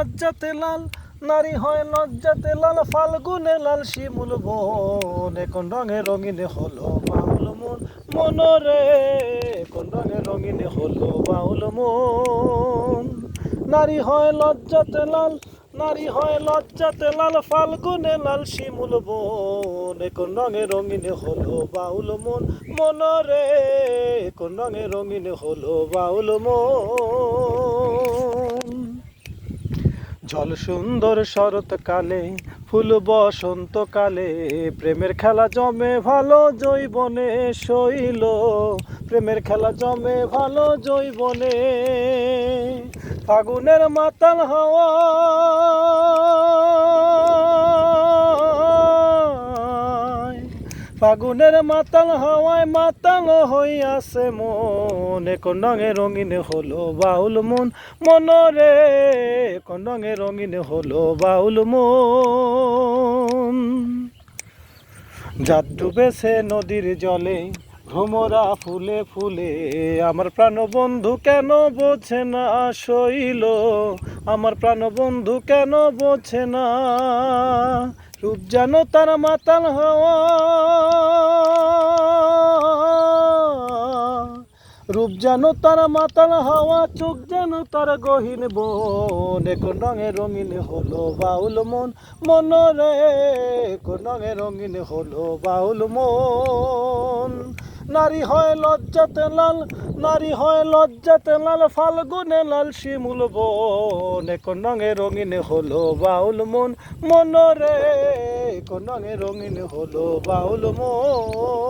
লজ্জাতে লাল, নারী হয় লজ্জাতে লাল, ফাল্গুনে লাল, শিমুল বন কোন রঙে রঙিনে হলো বাউল মন, মনরে কোন রঙে রঙিনে হলো বাউল মন। নারী হয় লজ্জাতে লাল, নারী হয় লজ্জাতে লাল, ফাল্গুনে লাল, শিমুল বন কোন রঙে রঙিনে হলো বাউল মন, মনরে কোন রঙে রঙিনে হলো বাউল মন। জল সুন্দর শরৎকালে, ফুল বসন্তকালে, প্রেমের খেলা জমে ভালো জৈবনে শৈল, প্রেমের খেলা জমে ভালো জৈবনে, ফাগুনের মাতাল হাওয়া। ফাগুনের মাতাল হাওয়ায় মাতাল হইয়াছে মন। কোন রঙে রঙিন হলো বাউল মন। মনরে এখন রঙে রঙিন হলো বাউল মন। যাত ডুবেছে নদীর জলে, ভ্রমরা ফুলে ফুলে। আমার প্রাণবন্ধু কেন বোঝে না শৈল? আমার প্রাণবন্ধু কেন বোঝে না রূপ যেন তার মাতাল রূপ যেন তার মাতাল হাওয়া, চোখ যেন তার গহীন বন। কোন রঙে রঙিন হলো বাউল মন, মনরে কোন রঙে রঙিন হলো বাউল মন। নারী হয় লজ্জাতে লাল, নারী হয় লজ্জাতে লাল, ফাল্গুনে লাল, শিমুল বন কোন রঙে রঙিন হলো বাউল মন। মনরে এখন রঙে রঙিন হলো বাউল মন।